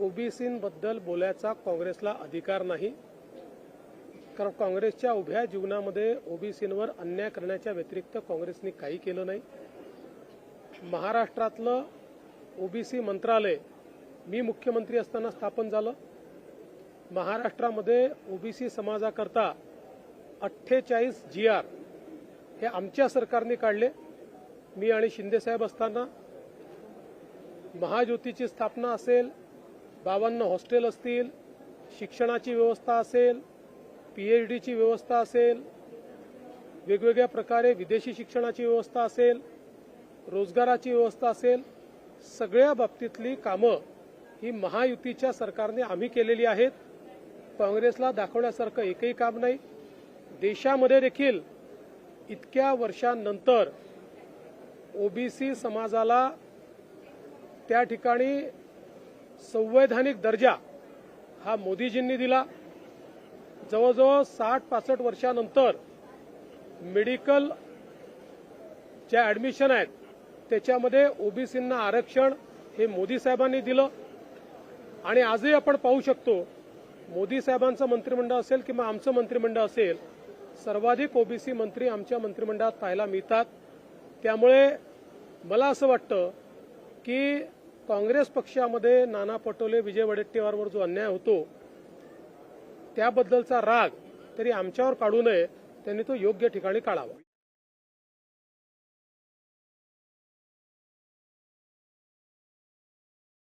ओबीसींबद्दल बोलायचा काँग्रेसला अधिकार नाही. कारण काँग्रेसच्या उभ्या जीवनामध्ये ओबीसींवर अन्याय करण्याच्या व्यतिरिक्त काँग्रेसने काही केलं नाही. महाराष्ट्रातलं ओबीसी मंत्रालय मी मुख्यमंत्री असताना स्थापन झालं. महाराष्ट्रामध्ये ओबीसी समाजाकरता अठ्ठेचाळीस जी आर हे आमच्या सरकारने काढले. मी आणि शिंदेसाहेब असताना महाज्योतीची स्थापना असेल बावन्न हॉस्टेल असतील शिक्षणाची व्यवस्था असेल पीएच डीची व्यवस्था असेल वेगवेगळ्या प्रकारे विदेशी शिक्षणाची व्यवस्था असेल रोजगाराची व्यवस्था असेल सगळ्या बाबतीतली कामं ही महायुतीच्या सरकारने आम्ही केलेली आहेत. काँग्रेसला दाखवण्यासारखं एकही काम नाही. देशामध्ये देखील इतक्या वर्षांनंतर ओबीसी समाजाला त्या ठिकाणी संवैधानिक दर्जा हा मोदीजींनी दिला. जवळजवळ साठ पासष्ट वर्षानंतर मेडिकल ज्या ऍडमिशन आहेत त्याच्यामध्ये ओबीसींना आरक्षण हे मोदी साहेबांनी दिलं. आणि आजही आपण पाहू शकतो मोदी साहेबांचं मंत्रिमंडळ असेल किंवा आमचं मंत्रिमंडळ असेल सर्वाधिक ओबीसी मंत्री आमच्या मंत्रिमंडळात पाहायला मिळतात. त्यामुळे मला असं वाटतं की काँग्रेस पक्षामध्ये नाना पटोले विजय वडेट्टीवारवर जो अन्याय होतो त्याबद्दलचा राग तरी आमच्यावर काढू नये त्यांनी तो योग्य ठिकाणी काढावा.